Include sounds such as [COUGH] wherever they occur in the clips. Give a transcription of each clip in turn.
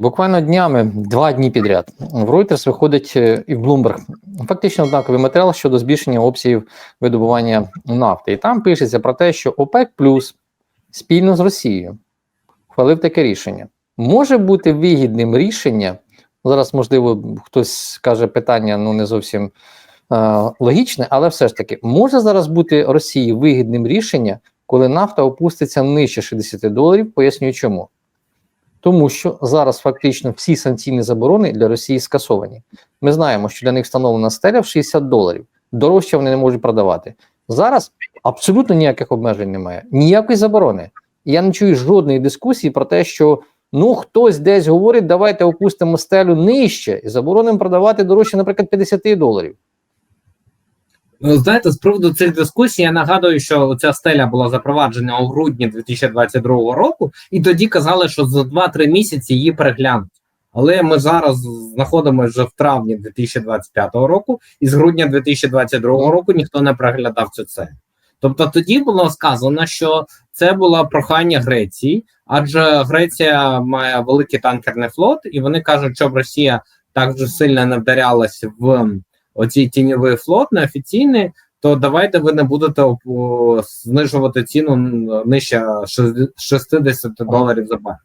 Буквально днями, два дні підряд, в Reuters виходить е, і в Bloomberg фактично однаковий матеріал щодо збільшення обсягів видобування нафти. І там пишеться про те, що ОПЕК Плюс спільно з Росією ухвалив таке рішення. Може бути вигідним рішення. Зараз, можливо, хтось скаже питання, ну не зовсім е, логічне, але все ж таки, може зараз бути Росії вигідним рішення, коли нафта опуститься нижче 60 доларів. Пояснюю чому. Тому що зараз фактично всі санкційні заборони для Росії скасовані. Ми знаємо, що для них встановлена стеля в 60 доларів. Дорожче вони не можуть продавати. Зараз абсолютно ніяких обмежень немає, ніякої заборони. Я не чую жодної дискусії про те, що ну хтось десь говорить, давайте опустимо стелю нижче і заборонимо продавати дорожче, наприклад, 50 доларів. Ну, знаєте, з приводу цих дискусій я нагадую, що ця стеля була запроваджена у грудні 2022 року, і тоді казали, що за 2-3 місяці її переглянуть. Але ми зараз знаходимося вже в травні 2025 року, і з грудня 2022 року ніхто не переглядав цю це. Тобто тоді було сказано, що це було прохання Греції, адже Греція має великий танкерний флот, і вони кажуть, щоб Росія так же сильно не вдарялась в оцій тіньовий флот неофіційний, то давайте ви не будете знижувати ціну нижче 60 доларів за барель.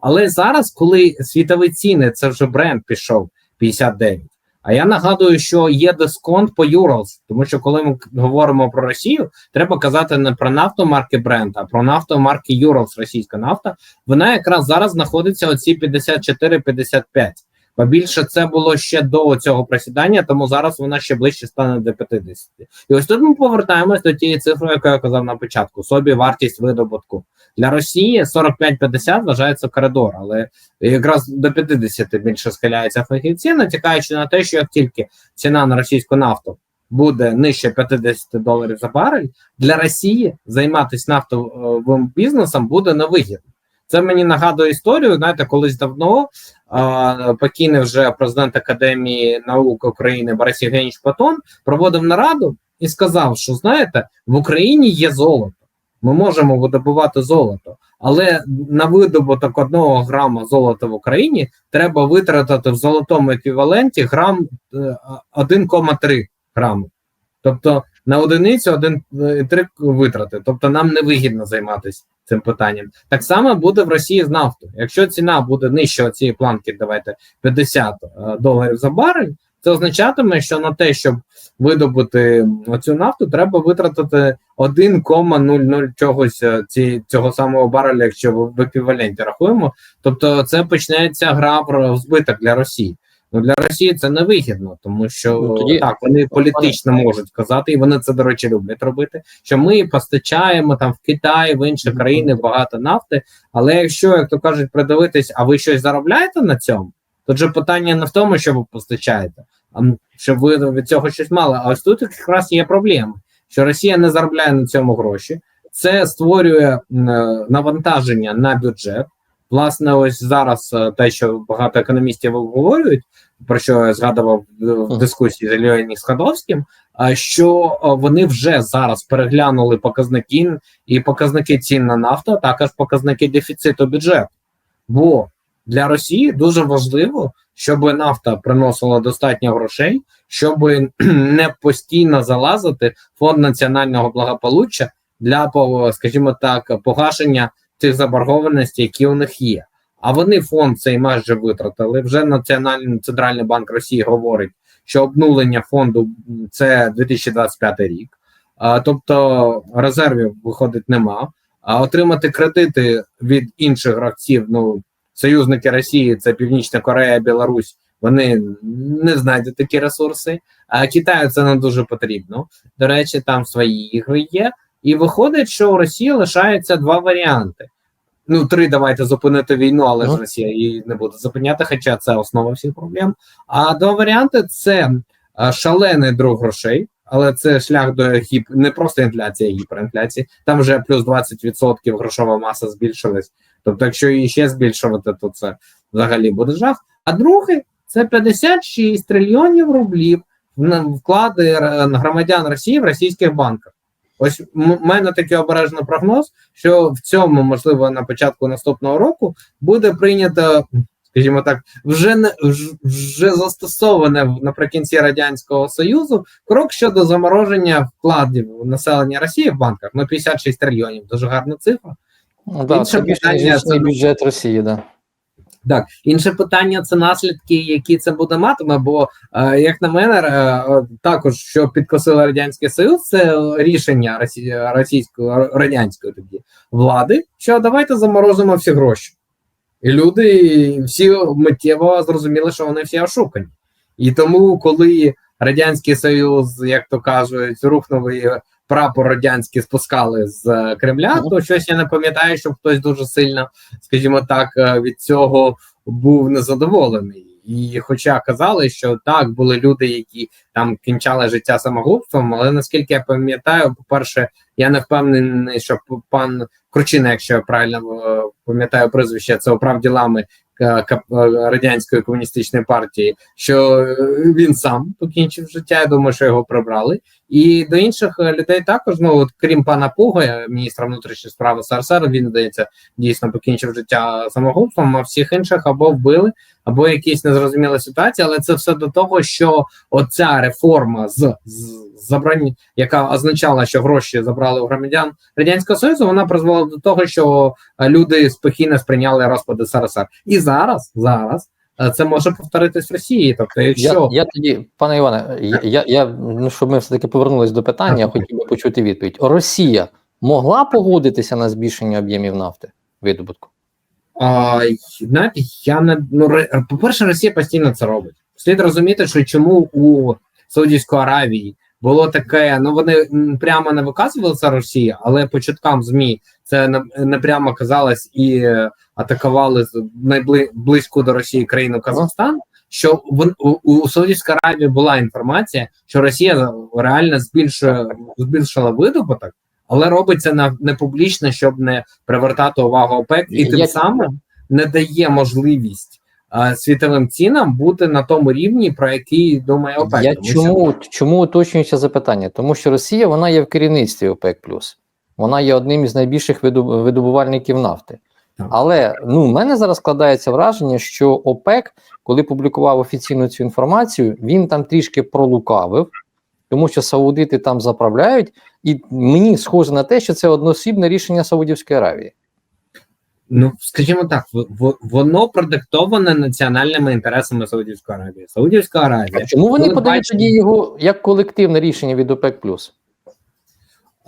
Але зараз, коли світові ціни, це вже бренд пішов 59. А я нагадую, що є дисконт по Urals, тому що коли ми говоримо про Росію, треба казати не про нафту марки Brent, а про нафту марки Urals, російська нафта. Вона якраз зараз знаходиться оці 54-55. Бо більше це було ще до цього просідання, тому зараз вона ще ближче стане до 50. І ось тут ми повертаємось до тієї цифри, яку я казав на початку: собі вартість видобутку для Росії 45-50 вважається коридор, але якраз до 50 більше схиляється фахівці, натякаючи на те, що як тільки ціна на російську нафту буде нижче 50 доларів за барель, для Росії займатися нафтовим бізнесом буде невигідно. Це мені нагадує історію. Знаєте, колись давно а, покійний вже президент Академії наук України Борис Євгенійович Патон проводив нараду і сказав, що знаєте, в Україні є золото. Ми можемо видобувати золото, але на видобуток одного грама золота в Україні треба витратити в золотому еквіваленті грам 1,3 грами. Тобто на одиницю 1,3 витрати. Тобто нам не вигідно займатися цим питанням. Так само буде в Росії з нафтою. Якщо ціна буде нижче цієї планки, давайте 50 доларів за барель, це означатиме, що на те, щоб видобути цю нафту, треба витратити 1,00 чогось ці, цього самого бареля, якщо в еквіваленті рахуємо. Тобто, це почнеться гра в збиток для Росії. Ну для Росії це не вигідно, тому що ну, тоді, так вони політично можуть казати, і вони це до речі люблять робити. Що ми постачаємо там в Китай, в інші країни багато нафти. Але якщо як то кажуть, придивитись, а ви щось заробляєте на цьому? Тут же питання не в тому, що ви постачаєте, а щоб ви від цього щось мали. А ось тут якраз є проблема, що Росія не заробляє на цьому гроші, це створює навантаження на бюджет. Власне, ось зараз те, що багато економістів обговорюють, про що я згадував в дискусії з Леонідом Скадовським, що вони вже зараз переглянули показники і показники цін на нафту, а також показники дефіциту бюджету. Бо для Росії дуже важливо, щоб нафта приносила достатньо грошей, щоб [CLEARS THROAT] не постійно залазити в фонд національного благополуччя для скажімо так, погашення тих заборгованостей, які у них є. А вони фонд цей майже витратили. Вже Національний центральний банк Росії говорить, що обнулення фонду це 2025 рік, тобто резервів виходить нема. А отримати кредити від інших гравців, ну союзники Росії, це Північна Корея, Білорусь. Вони не знайдуть такі ресурси. А Китаю це не дуже потрібно. До речі, там свої ігри є. І виходить, що у Росії лишається два варіанти. Ну, три, давайте зупинити війну, але ж Росія її не буде зупиняти, хоча це основа всіх проблем. А два варіанти це шалений друг грошей, але це шлях до гіп... не просто інфляція, а гіперінфляції. Там вже плюс 20% грошова маса збільшилась. Тобто, якщо її ще збільшувати, то це взагалі буде жах. А другий це 56 трильйонів рублів вклади громадян Росії в російських банках. Ось у мене такий обережний прогноз, що в цьому, можливо, на початку наступного року буде прийнято скажімо так, вже не вже- застосоване наприкінці радянського союзу крок щодо замороження вкладів населення Росії в банках. Ну 56 трильйонів, дуже гарна цифра. Ну, да, Інше це більше ніж питання річний це- бюджет Росії, да. Так, інше питання це наслідки, які це буде матиме. Бо, е, як на мене, е, також що підкосило радянський союз, це рішення росі... російської радянської тоді влади, що давайте заморозимо всі гроші. І люди всі миттєво зрозуміли, що вони всі ошукані. І тому, коли радянський союз, як то кажуть, рухнув і прапор радянський спускали з е, Кремля, то щось я не пам'ятаю, щоб хтось дуже сильно, скажімо так, е, від цього був незадоволений. І хоча казали, що так, були люди, які там кінчали життя самогубством, але наскільки я пам'ятаю, по-перше, я не впевнений, що пан Кручина, якщо я правильно е, пам'ятаю прізвище, це ділами Кап- е, радянської комуністичної партії, що е, він сам покінчив життя. Я думаю, що його прибрали. І до інших е, людей також, ну от крім пана Пуга, міністра внутрішніх справ СРСР, він здається дійсно покінчив життя самогубством, а всіх інших або вбили, або якісь незрозуміли ситуації. Але це все до того, що оця реформа з, з забрання, яка означала, що гроші забрали у громадян радянського союзу, вона призвела до того, що е, люди спокійно сприйняли розпад СРСР. І зараз, зараз. е, Це може повторитись в Росії. Тобто, якщо Я, я тоді, пане Іване, я, я, я ну, щоб ми все-таки повернулись до питання, я хотів би почути відповідь. Росія могла погодитися на збільшення об'ємів нафти видобутку? А, знаєте, я не ну по-перше, Росія постійно це робить. Слід розуміти, що чому у Саудівської Аравії було таке. Ну вони прямо не виказували це Росія, але по чуткам змі це не, прямо казалось і е, атакували з- найбли до Росії країну Казахстан. Що вон, у, у Саудівській Аравії була інформація, що Росія реально збільшує збільшила видобуток, але робить це на не публічно, щоб не привертати увагу ОПЕК, і тим Як- самим не дає можливість світовим цінам бути на тому рівні, про який думає ОПЕК. Я Тому що- чому, чому уточнюється запитання? Тому що Росія вона є в керівництві ОПЕК+. Вона є одним із найбільших видобувальників нафти. Але ну, в мене зараз складається враження, що ОПЕК, коли публікував офіційну цю інформацію, він там трішки пролукавив, тому що саудити там заправляють, і мені схоже на те, що це одноосібне рішення Саудівської Аравії. Ну, скажімо так, воно продиктоване національними інтересами Саудівської Аравії. Саудівська Аравія. А чому вони подають тоді його як колективне рішення від ОПЕК+.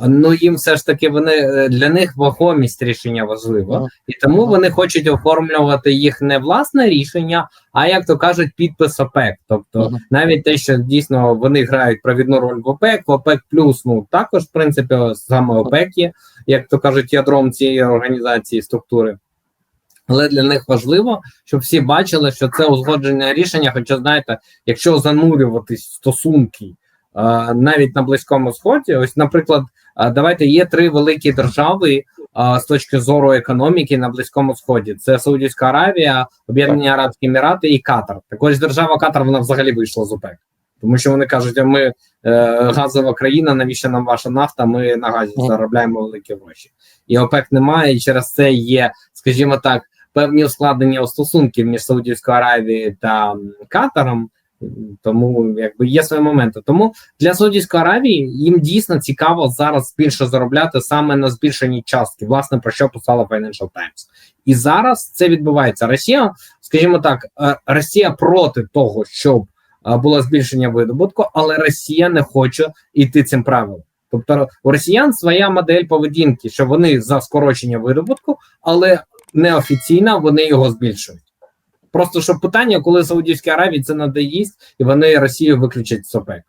Ну їм все ж таки вони е, для них вагомість рішення важлива, Мгм. і тому Мгм. вони хочуть оформлювати їх не власне рішення, а як то кажуть, підпис ОПЕК. Тобто Мгм. навіть те, що дійсно вони грають провідну роль в ОПЕК, в ОПЕК плюс, ну також в принципі саме ОПЕК є, як то кажуть, ядром цієї організації структури. Але для них важливо, щоб всі бачили, що це узгоджене рішення. Хоча знаєте, якщо занурюватись стосунки е, навіть на близькому сході, ось, наприклад, давайте є три великі держави е, з точки зору економіки на близькому сході: це Саудівська Аравія, Об'єднані Арабські Емірати і Катар. Також держава Катар вона взагалі вийшла з ОПЕК. Тому що вони кажуть, а ми е, газова країна, навіщо нам ваша нафта? Ми на газі заробляємо великі гроші. І ОПЕК немає, і через це є, скажімо так, певні ускладнення стосунків між Саудівською Аравією та Катаром. Тому якби є свої моменти. Тому для Саудівської Аравії їм дійсно цікаво зараз більше заробляти саме на збільшенні частки, власне про що писала Financial Times. І зараз це відбувається. Росія, скажімо так, е, Росія проти того, щоб е, було збільшення видобутку, але Росія не хоче йти цим правилом. Тобто у росіян своя модель поведінки, що вони за скорочення видобутку, але неофіційно вони його збільшують. Просто щоб питання, коли Саудівській Аравії це надоїсть, і вони Росію виключать з ОПЕК.